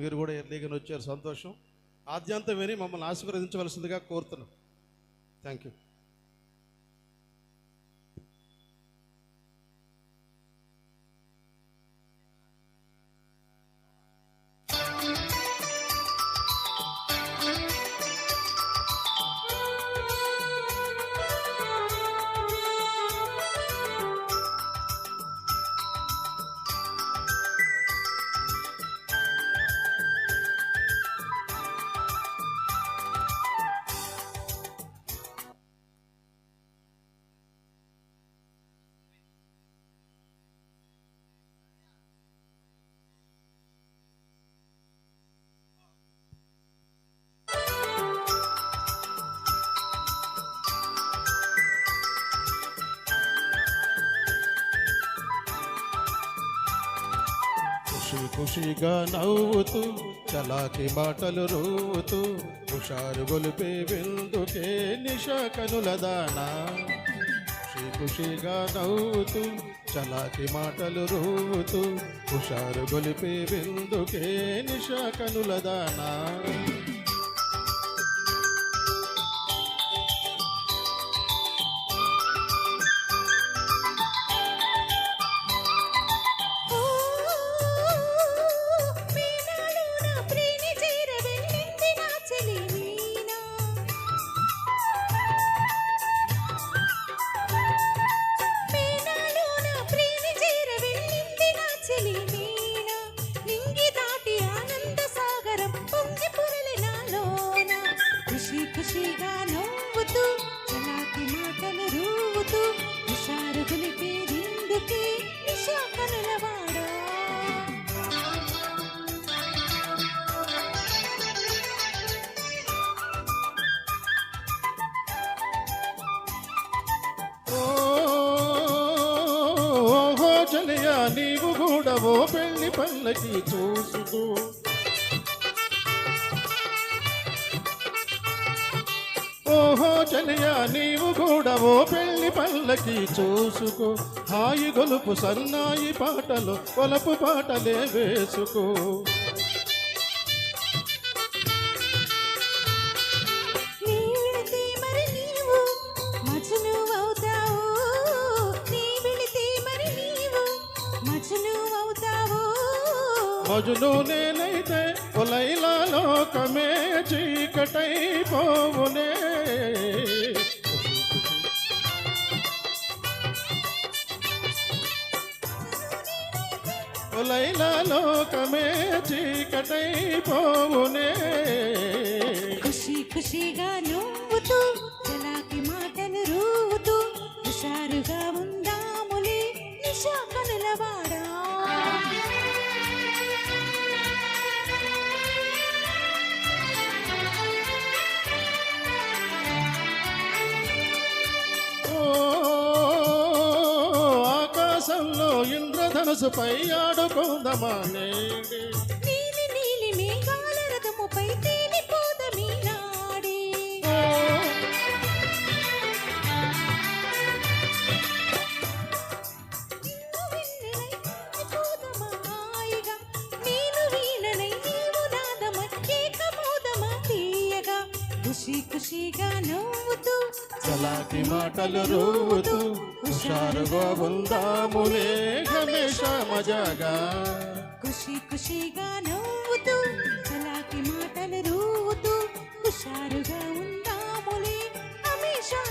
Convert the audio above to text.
మీరు కూడా ఎర్లీగా వచ్చారు. సంతోషం. ఆద్యంతం విని మమ్మల్ని ఆశీర్వదించవలసిందిగా కోరుతున్నాం. థ్యాంక్ యూ ఖుషి ఖుషిగా నవ్వుతూ చలాకి మాటలు రూవుతూ హుషారు గొలిపే విందుకే నిష కనుల దానా ఖుషి ఖుషిగా నవ్వుతూ చలాకి మాటలు రూవుతూ హుషారు గొలిపే విందుకే నిష కనుల వెళ్ళింది నా నింగి దాటి ఆనంద సాగరం పొంగి పొరలి నాలోన ఖుషి ఖుషిగా నవ్వుతూ చలాకి మాటలు రూవుతూ హుషారు గులిపే కనులవాడా నీవు కూడా ఓ పెళ్ళి పల్లకి చూసుకో. ఓహో చలియా నీవు కూడా ఓ పెళ్ళి పల్లకి చూసుకో. హాయి గొలుపు సన్నాయి పాటలు కొలపు పాటలే వేసుకో. మజును నేనైతే ఒలైలా లోకమే చీకటైపోవునే ఒలైలా లోకమే చీకటైపోవునే ఖుషి ఖుషిగా నవ్వుతూ చలాకి మాటలు రూవుతూ హుషారుగా ఉందాములే నిషా కనులవాడా ఇంద్రధనుసుపై ఆడుకుందమా నేడే నీలి నీలి మేఘాల రథముపై ఖుషి ఖుషిగా నవ్వుతూ చలాకి మాటలు రూతూ హుషారుగా ఉందాములే हमेशा मजागा ಖುಷಿ ಖುಷಿಗಾನು చలాకి మాటలు రూవుతూ హుషారుగా ఉందాములే हमेशा